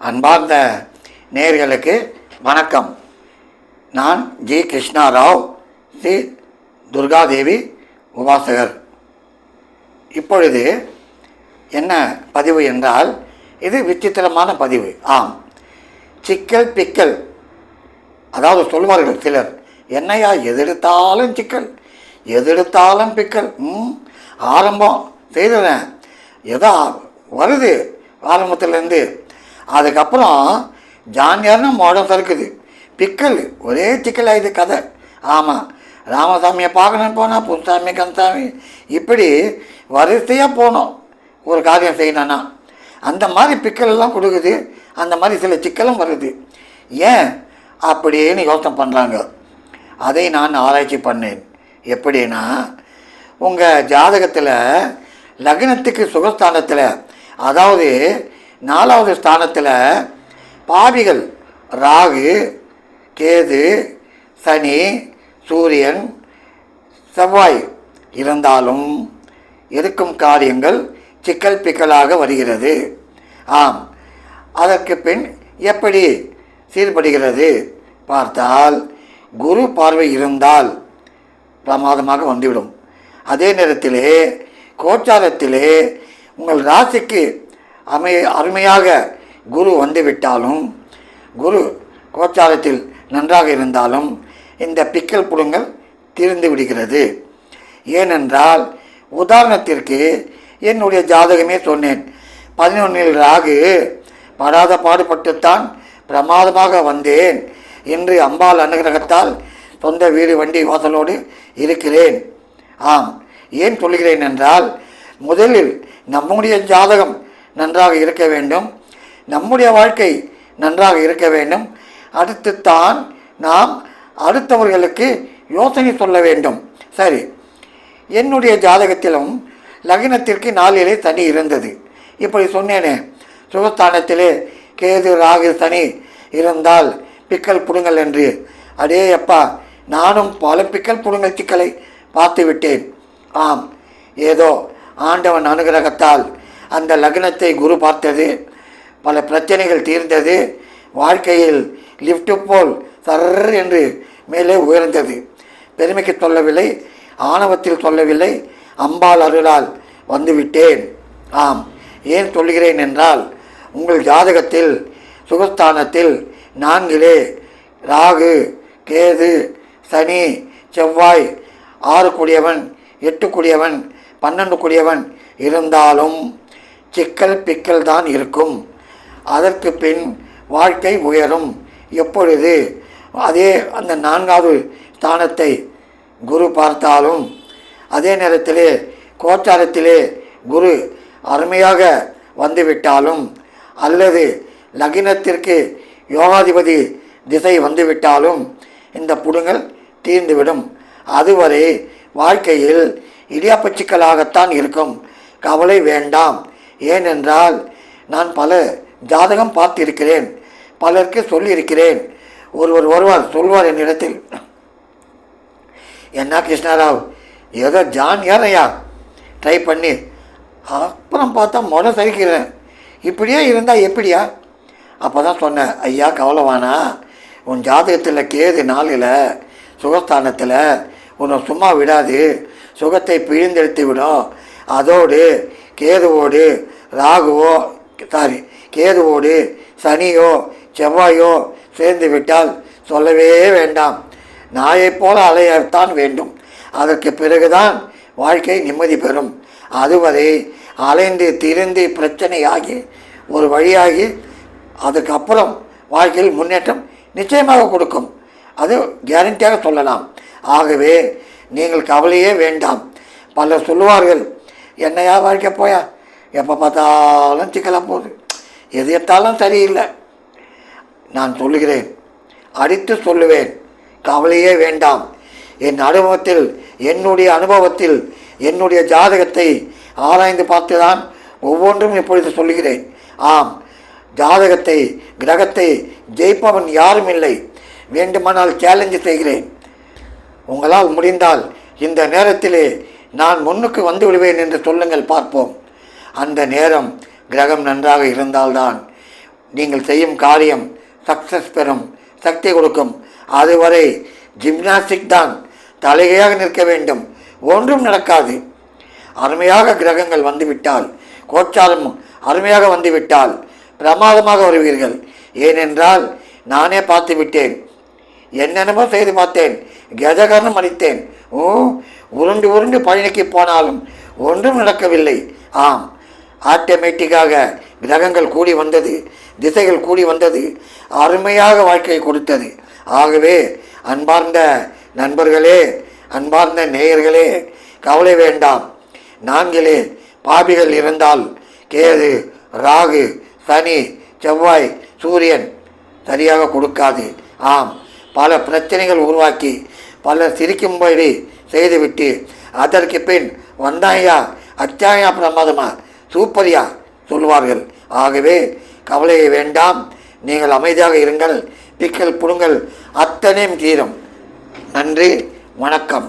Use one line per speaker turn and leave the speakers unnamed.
அன்பார்ந்த நேர்களுக்கு வணக்கம். நான் ஜி. கிருஷ்ணாராவ் ஸ்ரீ துர்காதேவி உபாசகர். இப்பொழுது என்ன பதிவு என்றால் இது விசித்திரமான பதிவு. ஆம். சிக்கல் பிக்கல். அதாவது சொல்வார்கள் சிலர் என்னையா எதெடுத்தாலும் சிக்கல் எதெடுத்தாலும் பிக்கல். ம் ஆரம்பம் செய்தேன் எதோ வருது ஆரம்பத்துலேருந்து அதுக்கப்புறம் ஜானியார்னு மோடம் சறுக்குது பிக்கல் ஒரே சிக்கல் ஆயிடுது கதை. ஆமாம் ராமசாமியை பார்க்கணும்னு போனால் புதுசாமி கந்தசாமி இப்படி வரிசையாக போனோம். ஒரு காரியம் செய்யணும்னா. அந்த மாதிரி பிக்கலெல்லாம் கொடுக்குது. அந்த மாதிரி சில சிக்கலும் வருது. ஏன்? அப்படின்னு யோசனை பண்ணுறாங்க அதை நான் ஆராய்ச்சி பண்ணேன். எப்படின்னா உங்கள் ஜாதகத்தில் லக்னத்துக்கு சுகஸ்தானத்தில் அதாவது நாலாவது ஸ்தானத்தில் பாவிகள் ராகு கேது சனி சூரியன் செவ்வாய் இருந்தாலும் இருக்கும் காரியங்கள் சிக்கல் பிக்கலாக வருகிறது. ஆம். அதற்கு பின் எப்படி சீர்படுகிறது? பார்த்தால் குரு பார்வை இருந்தால் பிரமாதமாக வந்துவிடும். அதே நேரத்திலே கோச்சாரத்திலே உங்கள் ராசிக்கு அமை அருமையாக குரு வந்துவிட்டாலும் குரு கோச்சாரத்தில் நன்றாக இருந்தாலும் இந்த பிக்கல் புடுங்கள் தீர்ந்து விடுகிறது. ஏனென்றால் உதாரணத்திற்கு என்னுடைய ஜாதகமே சொன்னேன் பதினொன்றில் ராகு படாத பாடுபட்டுத்தான் பிரமாதமாக வந்தேன் என்று அம்பாள் அனுகிரகத்தால் சொந்த வீடு வண்டி வாசலோடு இருக்கிறேன். ஆம் ஏன் சொல்கிறேன் என்றால் முதலில் நம்முடைய ஜாதகம் நன்றாக இருக்க வேண்டும். நம்முடைய வாழ்க்கை நன்றாக இருக்க வேண்டும். அடுத்து தான் நாம் அடுத்தவர்களுக்கு யோசனை சொல்ல வேண்டும். சரி. என்னுடைய ஜாதகத்திலும் லக்னத்திற்கு நாளிலே சனி இருந்தது. இப்படி சொன்னேனே. சுகஸ்தானத்திலே கேது ராகு சனி இருந்தால் பிக்கல் புடுங்கள் என்று. அடே அப்பா நானும் பல பிக்கல் புடுங்கல் சிக்கலை பார்த்து விட்டேன் ஆம். ஏதோ ஆண்டவன் அனுகிரகத்தால் அந்த லக்னத்தை குரு பார்த்தது பல பிரச்சனைகள் தீர்ந்தது வாழ்க்கையில் லிஃப்ட்டு போல் சர் என்று மேலே உயர்ந்தது. பெருமைக்கு சொல்லவில்லை ஆணவத்தில் சொல்லவில்லை அம்பாள் அருளால் வந்துவிட்டேன். ஆம் ஏன் சொல்கிறேன் என்றால் உங்கள் ஜாதகத்தில் சுகஸ்தானத்தில் நான்கிலே ராகு கேது சனி செவ்வாய் ஆறு கூடியவன் எட்டு கூடியவன் பன்னெண்டு கூடியவன் இருந்தாலும் சிக்கல் பிக்கல் தான் இருக்கும். அதற்கு பின் வாழ்க்கை உயரும். எப்பொழுது? அதே அந்த நான்காவது ஸ்தானத்தை குரு பார்த்தாலும் அதே நேரத்திலே கோச்சாரத்திலே குரு அருமையாக வந்துவிட்டாலும் அல்லது லகினத்திற்கு யோகாதிபதி திசை வந்துவிட்டாலும் இந்த புடுங்கள் தீர்ந்துவிடும். அதுவரை வாழ்க்கையில் இடியாப்பச்சிக்கலாகத்தான் இருக்கும். கவலை வேண்டாம். ஏனென்றால் நான் பல ஜாதகம் பார்த்திருக்கிறேன் பலருக்கு சொல்லியிருக்கிறேன். ஒருவர் வருவார் சொல்வார் என்னிடத்தில். என்ன கிருஷ்ணாராவ் ஏதோ ஜான் ஏறையா ட்ரை பண்ணி. அப்புறம் பார்த்தா முட சரிக்கிறேன் இப்படியே இருந்தால் எப்படியா? அப்போ தான் சொன்னேன் ஐயா கவலைவானா? உன் ஜாதகத்தில் கேது நாளில் சுகஸ்தானத்தில் உன்னை சும்மா விடாது. சுகத்தை பிழிந்தெடுத்து விடும். அதோடு கேதுவோடு ராகுவோ சாரி கேதுவோடு சனியோ செவ்வாயோ சேர்ந்து விட்டால் சொல்லவே வேண்டாம். நாயைப் போல அலையத்தான் வேண்டும். அதற்கு பிறகுதான் வாழ்க்கை நிம்மதி பெறும். அதுவரை அலைந்து திரிந்து பிரச்சனையாகி ஒரு வழியாகி அதுக்கப்புறம் வாழ்க்கையில் முன்னேற்றம் நிச்சயமாக கொடுக்கும். அது கேரண்டியாக சொல்லலாம். ஆகவே நீங்கள் கவலையே வேண்டாம். பலர் சொல்லுவார்கள் என்னையா வாழ்க்கை போயா? எப்போ பார்த்தாலும் சிக்கலாக போகுது எது எடுத்தாலும் சரியில்லை. நான் சொல்லுகிறேன். அடித்து சொல்லுவேன். கவலையே வேண்டாம். என் அனுபவத்தில் என்னுடைய அனுபவத்தில் என்னுடைய ஜாதகத்தை ஆராய்ந்து பார்த்து தான் ஒவ்வொன்றும் இப்பொழுது சொல்லுகிறேன். ஆம் ஜாதகத்தை கிரகத்தை ஜெயிப்பவன் யாரும் இல்லை. வேண்டுமானால் சேலஞ்சு செய்கிறேன். உங்களால் முடிந்தால் இந்த நேரத்திலே நான் முன்னுக்கு வந்து விடுவேன் என்று சொல்லுங்கள் பார்ப்போம். அந்த நேரம் கிரகம் நன்றாக இருந்தால்தான் நீங்கள் செய்யும் காரியம் சக்ஸஸ் பெறும் சக்தி கொடுக்கும். அதுவரை ஜிம்னாஸ்டிக் தான் தலைகையாக நிற்க வேண்டும். ஒன்றும் நடக்காது. அருமையாக கிரகங்கள் வந்துவிட்டால் கோச்சாரம் அருமையாக வந்துவிட்டால் பிரமாதமாக வருவீர்கள். ஏனென்றால் நானே பார்த்து விட்டேன் என்னென்னமோ செய்து பார்த்தேன். கஜகரணம் அளித்தேன் ஓ உருண்டு உருண்டு பழனிக்கு போனாலும் ஒன்றும் நடக்கவில்லை. ஆம் ஆட்டோமேட்டிக்காக கிரகங்கள் கூடி வந்தது திசைகள் கூடி வந்தது அருமையாக வாழ்க்கையை கொடுத்தது. ஆகவே அன்பார்ந்த நண்பர்களே அன்பார்ந்த நேயர்களே கவலை வேண்டாம். நான்கிலே பாபிகள் இருந்தால் கேது ராகு சனி செவ்வாய் சூரியன் சரியாக கொடுக்காது. ஆம் பல பிரச்சனைகள் உருவாக்கி பலர் சிரிக்கும்படி செய்துவிட்டு அதற்கு பின் வந்தாயா அச்சாயா பிரமாதமா சூப்பரியா சொல்வார்கள் ஆகவே கவலையை வேண்டாம் நீங்கள் அமைதியாக இருங்கள் பிக்கல் புடுங்கள் அத்தனையும் தீரும். நன்றி வணக்கம்.